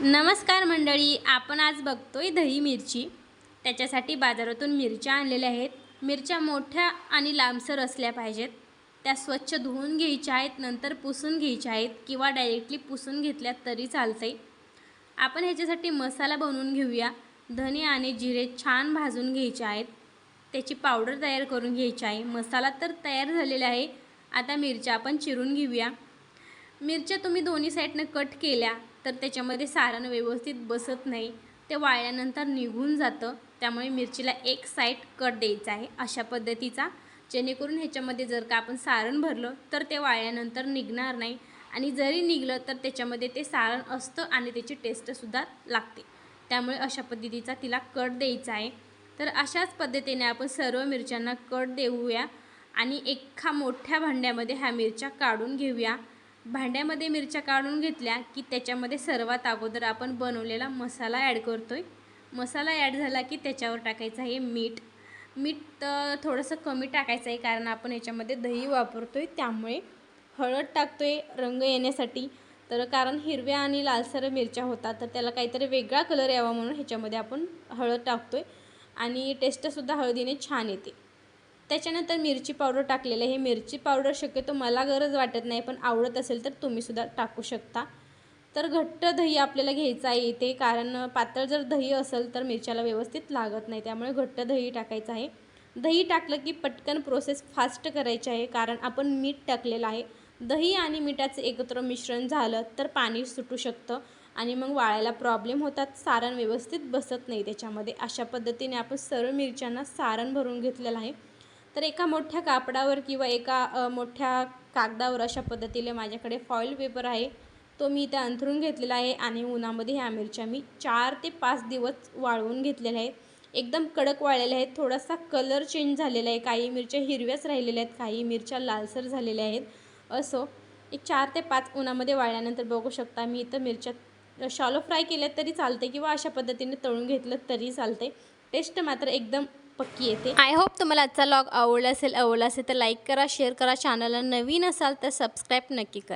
नमस्कार मंडळी आपण आज बघतोय दही मिरची. त्याच्यासाठी बाजारातून मिरच्या आणलेल्या आहेत. मिरच्या मोठ्या आणि लांबसर असल्या पाहिजेत. त्या स्वच्छ धुवून घ्यायच्या आहेत नंतर पुसून घ्यायच्या आहेत किंवा डायरेक्टली पुसून घेतल्या तरी चालते आपण ह्याच्यासाठी मसाला बनवून घेऊया. धने आणि जिरे छान भाजून घ्यायचे आहेत. त्याची पावडर तयार करून घ्यायची आहे. मसाला तर तयार झालेला आहे. आता मिरच्या आपण चिरून घेऊया. मिरच्या तुम्ही दोन्ही साईडनं कट केल्या तर त्याच्यामध्ये सारण व्यवस्थित बसत नाही. ते वाळल्यानंतर निघून जातं. त्यामुळे मिरचीला एक साईड कट द्यायचा आहे अशा पद्धतीचा. जेणेकरून ह्याच्यामध्ये जर का आपण सारण भरलं तर ते वाळल्यानंतर निघणार नाही. आणि जरी निघलं तर त्याच्यामध्ये ते सारण असतं आणि त्याची टेस्टसुद्धा लागते. त्यामुळे अशा पद्धतीचा तिला कट द्यायचा आहे. तर अशाच पद्धतीने आपण सर्व मिरच्यांना कट देऊया. आणि एका मोठ्या भांड्यामध्ये ह्या मिरच्या काढून घेऊया. भांड्यामध्ये मिरच्या काढून घेतल्या की त्याच्यामध्ये सर्वात अगोदर आपण बनवलेला मसाला ॲड करतो आहे मसाला ॲड झाला की त्याच्यावर टाकायचं आहे मीठ. मीठ तर थोडंसं कमी टाकायचं आहे कारण आपण याच्यामध्ये दही वापरतो आहे त्यामुळे हळद टाकतो आहे रंग येण्यासाठी. तर कारण हिरव्या आणि लालसर मिरच्या होतात तर त्याला काहीतरी वेगळा कलर यावा म्हणून ह्याच्यामध्ये आपण हळद टाकतो आहे आणि टेस्टसुद्धा हळदीने छान येते. त्याच्यानंतर मिरची पावडर टाकलेलं आहे. मिरची पावडर शक्यतो मला गरज वाटत नाही पण आवडत असेल तर तुम्हीसुद्धा टाकू शकता. तर घट्ट दही आपल्याला घ्यायचं आहे इथे कारण पातळ जर दही असेल तर मिरच्याला व्यवस्थित लागत नाही त्यामुळे घट्ट दही टाकायचं आहे. दही टाकलं की पटकन प्रोसेस फास्ट करायची आहे कारण आपण मीठ टाकलेलं आहे. दही आणि मिठाचं एकत्र मिश्रण झालं तर पाणी सुटू शकतं आणि मग वाळायला प्रॉब्लेम होतात. सारण व्यवस्थित बसत नाही त्याच्यामध्ये. अशा पद्धतीने आपण सर्व मिरच्यांना सारण भरून घेतलेलं आहे. तर एका मोठ्या कापडावर किंवा एका मोठ्या कागदावर अशा पद्धतीने माझ्याकडे फॉईल पेपर आहे. तो मी इथे अंथरून घेतलेला आहे आणि उन्हामध्ये ह्या मिरच्या मी चार ते पाच दिवस वाळवून घेतलेल्या आहेत. एकदम कडक वाळलेल्या आहेत. थोडासा कलर चेंज झालेला आहे. काही मिरच्या हिरव्याच राहिलेल्या आहेत. काही मिरच्या लालसर झालेल्या आहेत. असो एक चार ते पाच उन्हामध्ये वाळल्यानंतर बघू शकता मी इथं मिरच्या शॉलो फ्राय केल्या तरी चालते किंवा अशा पद्धतीने तळून घेतलं तरी चालते. टेस्ट मात्र एकदम पक्की येते. आय होप तुम्हाला आजचा लॉग आवडला असेल आवडला असेल तर लाईक करा शेअर करा. चॅनलला नवीन असाल तर सबस्क्राईब नक्की करा.